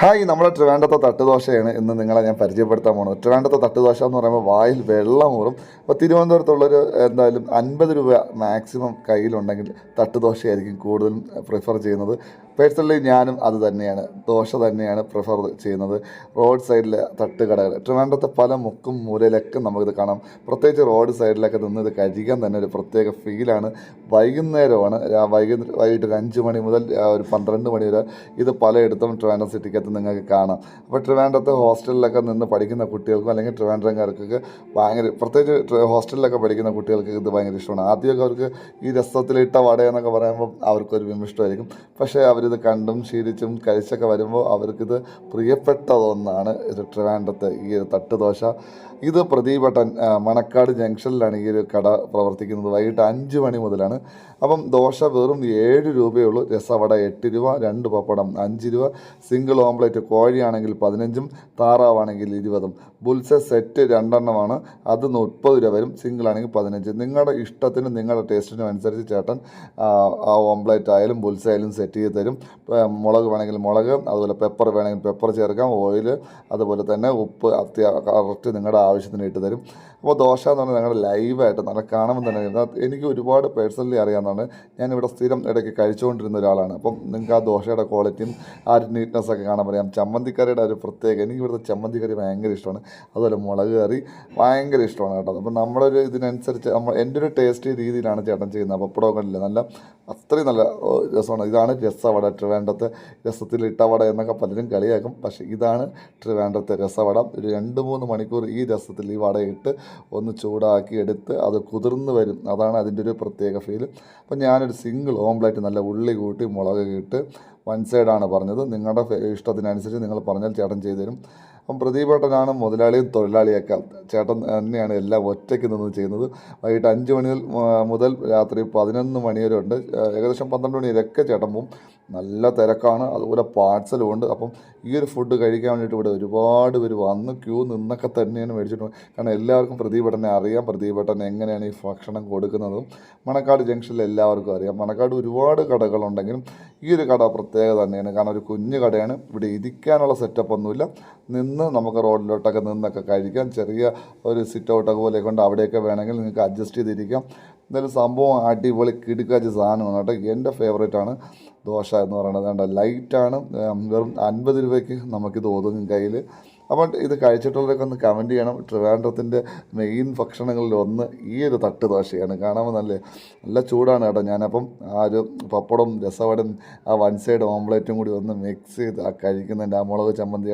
Hi നമ്മുടെ ട്രിവാൻഡത്തെ തട്ടുദോശയാണ് ഇന്ന് നിങ്ങളെ ഞാൻ പരിചയപ്പെടുത്താൻ പോകുന്നത്. ട്രിവാൻഡത്തെ തട്ടുദോശ എന്ന് പറയുമ്പോൾ വായിൽ വെള്ളം ഊറും. അപ്പോൾ തിരുവനന്തപുരത്തുള്ളൊരു എന്തായാലും അൻപത് രൂപ മാക്സിമം കയ്യിലുണ്ടെങ്കിൽ തട്ടുദോശയായിരിക്കും കൂടുതലും പ്രിഫർ ചെയ്യുന്നത്. പേഴ്സണലി ഞാനും അത് തന്നെയാണ് ദോശ തന്നെയാണ് പ്രിഫർ ചെയ്യുന്നത്. റോഡ് സൈഡിലെ തട്ടുകടകൾ ട്രിവാൻഡത്തെ പല മുക്കും മൂലയിലൊക്കെ നമുക്കിത് കാണാം. പ്രത്യേകിച്ച് റോഡ് സൈഡിലൊക്കെ നിന്ന് ഇത് കഴിക്കാൻ തന്നെ ഒരു പ്രത്യേക ഫീലാണ് വൈകുന്നേരമാണ് വൈകുന്നേരം വൈകിട്ട് ഒരു അഞ്ച് മണി മുതൽ ഒരു പന്ത്രണ്ട് മണി വരെ ഇത് പലയിടത്തും ട്രിവാൻഡ്രം സിറ്റിക്കകത്ത് നിങ്ങൾക്ക് കാണാം. അപ്പോൾ ട്രിവാൻഡ്രത്ത് ഹോസ്റ്റലിലൊക്കെ നിന്ന് പഠിക്കുന്ന കുട്ടികൾക്കും അല്ലെങ്കിൽ ട്രിവാൻഡ്രംകാർക്കൊക്കെ ഭയങ്കര പ്രത്യേകിച്ച് ഹോസ്റ്റലിലൊക്കെ പഠിക്കുന്ന കുട്ടികൾക്ക് ഇത് ഭയങ്കര ഇഷ്ടമാണ്. ആദ്യമൊക്കെ അവർക്ക് ഈ രസത്തിലിട്ട വടയെന്നൊക്കെ പറയുമ്പോൾ അവർക്കൊരു വിമിഷ്ടമായിരിക്കും പക്ഷേ അവരിത് കണ്ടും ശീലിച്ചും കഴിച്ചൊക്കെ വരുമ്പോൾ അവർക്കിത് പ്രിയപ്പെട്ട ഒന്നാണ് ഇത് ട്രിവാൻഡ്രത്തെ ഈ തട്ടുദോശ. ഇത് പ്രദീപട്ടൻ മണക്കാട് ജംഗ്ഷനിലാണ് ഈ ഒരു കട പ്രവർത്തിക്കുന്നത്. വൈകിട്ട് അഞ്ച് മണി മുതലാണ്. അപ്പം ദോശ വെറും ഏഴ് രൂപയേ ഉള്ളൂ. രസവട എട്ട് രൂപ രണ്ട് പപ്പടം അഞ്ച് രൂപ സിംഗിൾ ഓംപ്ലേറ്റ് കോഴിയാണെങ്കിൽ പതിനഞ്ചും താറാവാണെങ്കിൽ ഇരുപതും. ബുൾസെ സെറ്റ് രണ്ടെണ്ണമാണ്. അത് മുപ്പത് രൂപ വരും. സിംഗിൾ ആണെങ്കിൽ പതിനഞ്ച്. നിങ്ങളുടെ ഇഷ്ടത്തിന് നിങ്ങളുടെ ടേസ്റ്റിനും അനുസരിച്ച് ചേട്ടൻ ആ, ഓംപ്ലേറ്റ് ആയാലും ബുൾസ ആയാലും സെറ്റ് ചെയ്ത് തരും. മുളക് വേണമെങ്കിൽ മുളക് അതുപോലെ പെപ്പർ വേണമെങ്കിൽ പെപ്പർ ചേർക്കാം. ഓയിൽ അതുപോലെ തന്നെ ഉപ്പ് അത്യാ കറക്റ്റ് നിങ്ങളുടെ ആവശ്യത്തിന് ഇട്ട് തരും. അപ്പോൾ ദോശ എന്ന് പറഞ്ഞാൽ ഞങ്ങളുടെ ലൈവായിട്ട് നല്ല കാണുമ്പോൾ തന്നെ എനിക്ക് ഒരുപാട് പേഴ്സണലി അറിയാവുന്നതാണ്. ഞാനിവിടെ സ്ഥിരം ഇടയ്ക്ക് കഴിച്ചുകൊണ്ടിരുന്ന ഒരാളാണ്. അപ്പം നിങ്ങൾക്ക് ആ ദോശയുടെ ക്വാളിറ്റിയും ആ ഒരു നീറ്റ്നെസ് ഒക്കെ കാണാൻ പറയാം. ചമ്മന്തിക്കറിയുടെ ഒരു പ്രത്യേക എനിക്ക് ഇവിടുത്തെ ചമ്മന്തിക്കറി ഭയങ്കര ഇഷ്ടമാണ്. അതുപോലെ മുളക് കറി ഭയങ്കര ഇഷ്ടമാണ് കേട്ടോ. അപ്പം നമ്മളൊരു ഇതിനനുസരിച്ച് നമ്മൾ എന്റെ ഒരു ടേസ്റ്റ് രീതിയിലാണ് ചേട്ടൻ ചെയ്യുന്നത്. പപ്പടമൊക്കെ ഇല്ല? നല്ല അത്രയും നല്ല രസമാണ്. ഇതാണ് രസവട ട്രിവാൻഡ്രത്തെ രസത്തിൽ ഇട്ടവട എന്നൊക്കെ പലരും കളിയാക്കും. പക്ഷേ ഇതാണ് ട്രിവാൻഡ്രത്തെ രസവട. ഒരു രണ്ട് മൂന്ന് മണിക്കൂർ ഈ രസത്തിൽ ഈ വട ഇട്ട് ഒന്ന് ചൂടാക്കി എടുത്ത് അത് കുതിർന്ന് വരും. അതാണ് അതിന്റെ ഒരു പ്രത്യേക ഫീൽ അപ്പം ഞാനൊരു സിംഗിൾ ഓംപ്ലേറ്റ് നല്ല ഉള്ളി കൂട്ടി മുളക് ഇട്ട് വൺ സൈഡാണ് പറഞ്ഞത്. നിങ്ങളുടെ ഇഷ്ടത്തിനനുസരിച്ച് നിങ്ങൾ പറഞ്ഞാൽ ചേട്ടൻ ചെയ്തു തരും. അപ്പം പ്രദീപേട്ടനാണ് മുതലാളിയും തൊഴിലാളിയൊക്കെ. ചേട്ടൻ തന്നെയാണ് എല്ലാം ഒറ്റയ്ക്ക് നിന്ന് ചെയ്യുന്നത്. വൈകിട്ട് അഞ്ച് മണി മുതൽ, രാത്രി പതിനൊന്ന് മണി വരെ ഉണ്ട്. ഏകദേശം പന്ത്രണ്ട് മണി വരെയൊക്കെ ചേട്ടൻ പോവും. നല്ല തിരക്കാണ്. അതുപോലെ പാഴ്സലും ഉണ്ട്. അപ്പം ഈ ഒരു ഫുഡ് കഴിക്കാൻ വേണ്ടിയിട്ട് ഇവിടെ ഒരുപാട് പേര് വന്ന് ക്യൂ നിന്നൊക്കെ തന്നെയാണ് മേടിച്ചിട്ട് കാരണം എല്ലാവർക്കും പ്രദീപേട്ടനെ അറിയാം. പ്രദീപേട്ടൻ എങ്ങനെയാണ് ഈ ഭക്ഷണം കൊടുക്കുന്നതും. മണക്കാട് ജംഗ്ഷനിൽ എല്ലാവർക്കും അറിയാം. മണക്കാട് ഒരുപാട് കടകളുണ്ടെങ്കിലും ഈ ഒരു കട പ്രത്യേകത തന്നെയാണ്. കാരണം ഒരു കുഞ്ഞു കടയാണ്. ഇവിടെ ഇരിക്കാനുള്ള സെറ്റപ്പ് ഒന്നുമില്ല. നിന്ന് നമുക്ക് റോഡിലോട്ടൊക്കെ നിന്നൊക്കെ കഴിക്കാം. ചെറിയ ഒരു സിറ്റ് ഔട്ടൊക്കെ പോലെ കൊണ്ട് അവിടെയൊക്കെ വേണമെങ്കിൽ നിങ്ങൾക്ക് അഡ്ജസ്റ്റ് ചെയ്തിരിക്കാം. എന്തായാലും സംഭവം അടിപൊളി കിടുക്കാച്ച സാധനമാണ് കേട്ടോ. എന്റെ ഫേവറേറ്റ് ആണ് ദോശ എന്ന് പറയുന്നത്. വേണ്ട ലൈറ്റാണ് വെറും അൻപത് രൂപയ്ക്ക് നമുക്കിത് ഒതുങ്ങും കയ്യിൽ. അപ്പോൾ ഇത് കഴിച്ചിട്ടുള്ളവരൊക്കെ ഒന്ന് കമന്റ് ചെയ്യണം. ട്രിവാൻഡ്രത്തിന്റെ മെയിൻ ഭക്ഷണങ്ങളിൽ ഒന്ന് ഈ ഒരു തട്ട് ദോശയാണ്. കാണാൻ നല്ല നല്ല ചൂടാണ് കേട്ടോ ഞാനപ്പം ആ ഒരു പപ്പടം രസവടം ആ വൺ സൈഡ് ഓംപ്ലേറ്റും കൂടി ഒന്ന് മിക്സ് ചെയ്ത് ആ കഴിക്കുന്നതിന്റെ ആ മുളക് ചമ്മന്തി